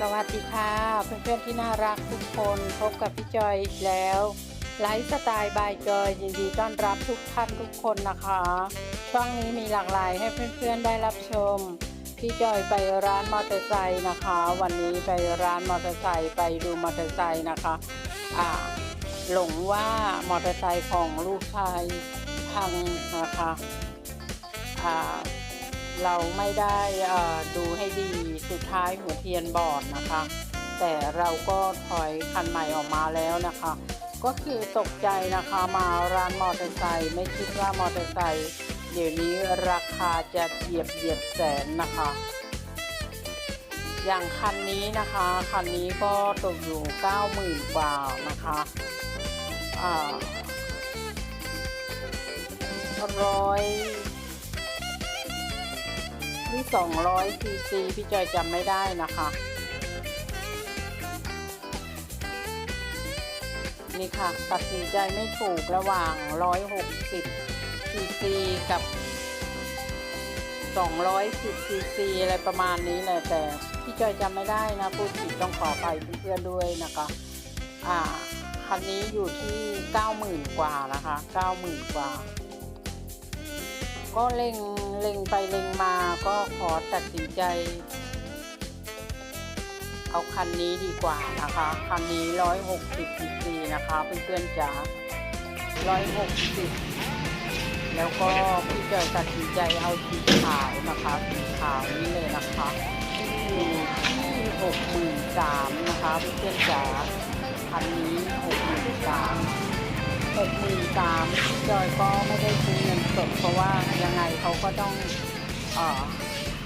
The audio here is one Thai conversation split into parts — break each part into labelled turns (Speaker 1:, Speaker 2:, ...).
Speaker 1: สวัสดีค่ะเพื่อนๆที่น่ารักทุกคนพบกับพี่จอยอีกแล้วไลฟ์สไตล์บายจอยยินดีต้อนรับทุกท่านทุกคนนะคะช่องนี้มีหลากหลายให้เพื่อนๆได้รับชม พี่จอยไปร้านมอเตอร์ไซค์นะคะ วันนี้ไปร้านมอเตอร์ไซค์ไปดูมอเตอร์ไซค์นะคะอ่าหลงว่ามอเตอร์ไซค์ของลูกชายพังนะคะอ่าเราไม่ได้อ่อดูให้ดี ท้ายหัวเทียนบอดนะคะ แต่เราก็ถอยคันใหม่ออกมาแล้วนะคะ ก็คือตกใจนะคะมาร้านมอเตอร์ไซค์ไม่คิดว่ามอเตอร์ไซค์เดี๋ยวนี้ราคาจะเหยียบเหยียบแสนนะคะ อย่างคันนี้นะคะคันนี้ก็ตกอยู่ 90,000กว่านะคะร้อย ที่200ซีซีพี่จอยจำไม่ได้นะคะ นี่ค่ะ ตัดสินใจไม่ถูกระหว่าง 160ซีซีกับ 210ซีซีอะไรประมาณนี้แหละแต่พี่จอยจำไม่ได้นะพูดผิดต้องขอไปเพื่อนๆด้วยนะคะ อ่า คันนี้อยู่ที่ 90,000 กว่านะคะ 90,000 กว่า ก็เล็งเล็งไปเล็งมาก็ขอตัดสินใจ เอาคันนี้ดีกว่านะคะ คันนี้ร้อยหกสิบซีซีนะคะเพื่อนๆจ๋าร้อยหกสิบแล้วก็พี่เจอตัดสินใจเอาสีขาวนะคะสีขาวนี้เลยนะคะอยู่ที่หกหมื่นสามนะคะเพื่อนๆจ๋าคันนี้หก หมื่นสามหกหมื่นสามจอยก็ไม่ได้ซื้อเงินสดเพราะว่ายังไงเขาก็ต้องออ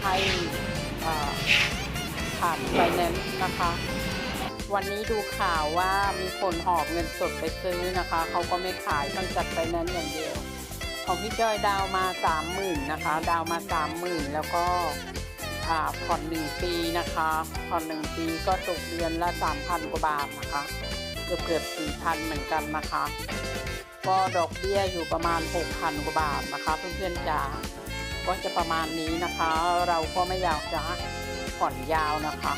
Speaker 1: ให้ผ่านไฟแนนซ์นะคะ วันนี้ดูข่าวว่ามีคนหอบเงินสดไปซื้อนะคะ เขาก็ไม่ขายต้องจัดไฟแนนซ์อย่างเดียว ของพี่จอยดาวมาสามหมื่นนะคะ ดาวมาสามหมื่นแล้วก็ผ่อนหนึ่งปีนะคะผ่อนหนึ่งปีก็ตกเดือนละสามพันกว่าบาทนะคะ เกือบเกือบสี่พันเหมือนกันนะคะ ก็ดอกเบี้ยอยู่ประมาณ 6,000 กว่าบาทนะคะเพื่อนๆจ๋าก็จะประมาณนี้นะคะ เราก็ไม่อยากจะผ่อนยาวนะคะ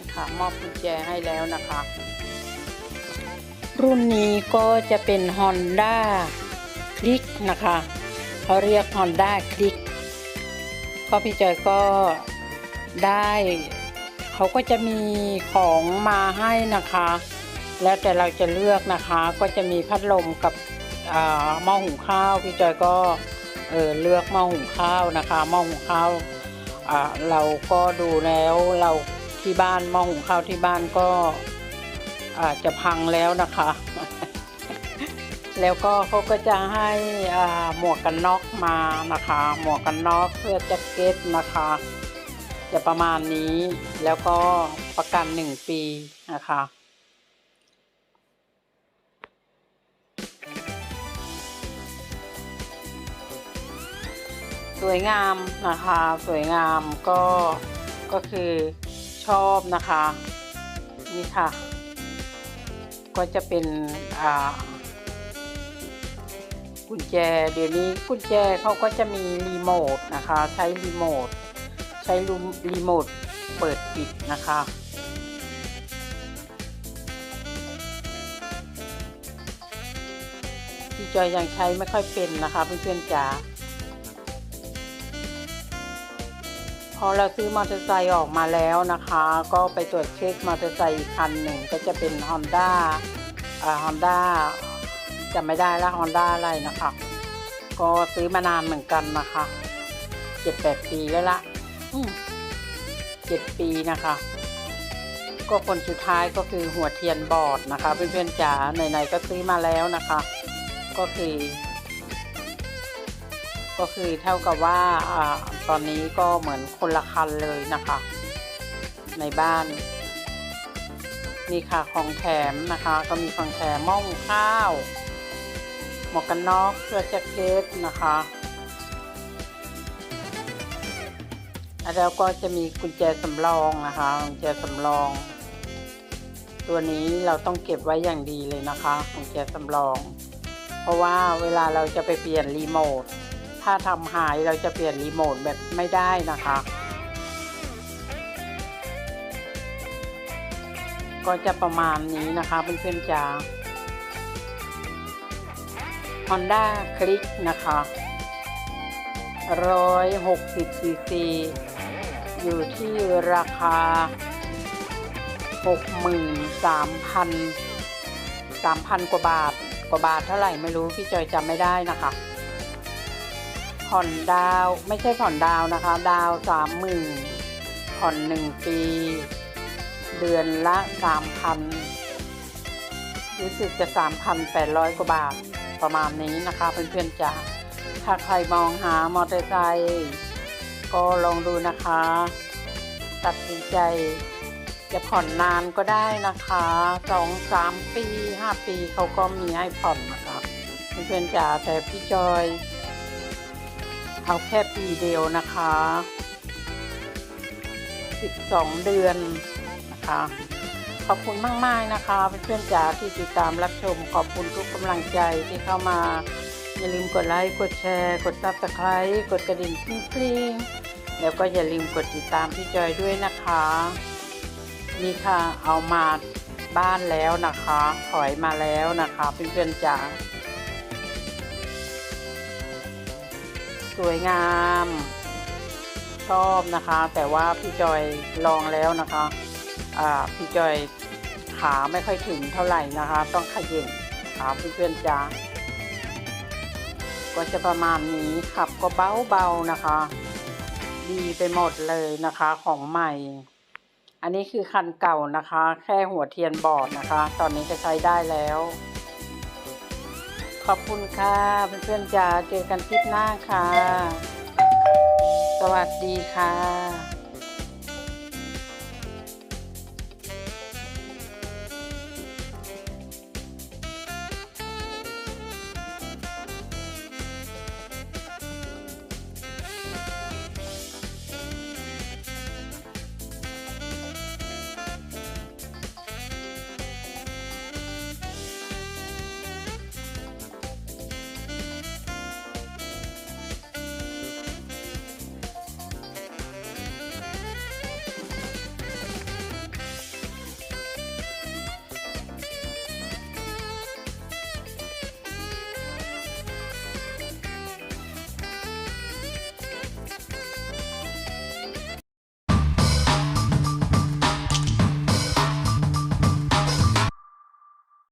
Speaker 1: นะคะมอบกุญแจให้แล้วนะคะ รุ่นนี้ก็จะเป็น Honda คลิกนะคะเขาเรียก Honda คลิกก็พี่จอยก็ได้ เขาก็จะมีของมาให้นะคะ แล้วแต่เราจะเลือกนะคะก็จะมีพัดลมกับอ่าหม้อหุงข้าวพี่จอยก็เออเลือกหม้อหุงข้าวนะคะหม้อหุงข้าวอ่าเราก็ดูแล้วเราที่บ้านหม้อหุงข้าวที่บ้านก็อาจจะพังแล้วนะคะ แล้วก็เขาก็จะให้อ่าหมวกกันน็อกมานะคะ หมวกกันน็อกเสื้อแจ็คเก็ตนะคะ จะประมาณนี้แล้วก็ประกันหนึ่งปีนะคะ สวยงามนะคะ สวยงามก็ก็คือชอบนะคะ นี่ค่ะ ก็จะเป็นอ่ากุญแจเดี๋ยวนี้กุญแจเขาก็จะมีรีโมทนะคะ ใช้รีโมทใช้รูรีโมทเปิดปิดนะคะพี่จอยยังใช้ไม่ค่อยเป็นนะคะเพื่อนๆจ๋า พอเราซื้อมอเตอร์ไซค์ออกมาแล้วนะคะ ก็ไปตรวจเช็คมอเตอร์ไซค์อีกคันหนึ่งก็จะเป็น Honda อ่า Honda จำไม่ได้ละ Honda อะไรนะคะ ก็ซื้อมานานเหมือนกันนะคะเจ็ดแปดปีแล้วละเจ็ดปีนะคะ ก็คนสุดท้ายก็คือหัวเทียนบอดนะคะ เพื่อนๆจ๋าไหนๆก็ซื้อมาแล้วนะคะ ก็คือ ก็คือเท่ากับว่าอตอนนี้ก็เหมือนคนละคันเลยนะคะ ในบ้าน นี่ค่ะของแถมนะคะ ก็มีของแถมหม้องข้าวหมวกกันน็อกเสื้อแจ็คเก็ตนะคะแล้วก็จะมีกุญแจสำรองนะคะกุญแจสำรอง ตัวนี้เราต้องเก็บไว้อย่างดีเลยนะคะกุญแจสำรอง เพราะว่าเวลาเราจะไปเปลี่ยนรีโมท ถ้าทำหายเราจะเปลี่ยนรีโมทแบบไม่ได้นะคะ ก็จะประมาณนี้นะคะเพื่อนๆจ๋า Honda Click นะคะ 160 cc อยู่ที่ราคา 63,000 3,000 กว่าบาท กว่าบาทเท่าไหร่ไม่รู้ พี่จอยจำไม่ได้นะคะ ผ่อนดาวไม่ใช่ผ่อนดาวนะคะ ดาวสามหมื่นผ่อนหนึ่งปี เดือนละสามพันรู้สึกจะสามพันแปดร้อยกว่าบาทประมาณนี้นะคะเพื่อนๆจ๋าถ้าใครมองหามอเตอร์ไซค์ก็ลองดูนะคะ ตัดสินใจ จะผ่อนนานก็ได้นะคะสองสามปีห้าปีเขาก็มีให้ผ่อนนะคะเพื่อนๆจ๋าแต่พี่จอย เอาแค่ปีเดียวนะคะ 12 เดือนนะคะ ขอบคุณมาก ๆ นะคะเพื่อนๆจ๋าที่ติดตามรับชม ขอบคุณทุกกำลังใจที่เข้ามา อย่าลืมกดไลค์ กดแชร์ กดซับสไคร b e กดกระดิ่งกริ้งๆแล้วก็อย่าลืมกดติดตามพี่จอยด้วยนะคะ นี่ค่ะเอามาบ้านแล้วนะคะ ถอยมาแล้วนะคะเพื่อนๆจ๋า วยงาม ชอบนะคะ แต่ว่าพี่จอยลองแล้วนะคะอ่าพี่จอยขาไม่ค่อยถึงเท่าไหร่นะคะ ต้องขย่งขาเพื่อนๆจ้าก็จะประมาณนี้ขับก็เบาๆนะคะ ดีไปหมดเลยนะคะของใหม่ อันนี้คือคันเก่านะคะ แค่หัวเทียนบอดนะคะ ตอนนี้ก็ใช้ได้แล้ว ขอบคุณค่ะเพื่อนๆจ๋าเจอกันคลิปหน้าค่ะ สวัสดีค่ะ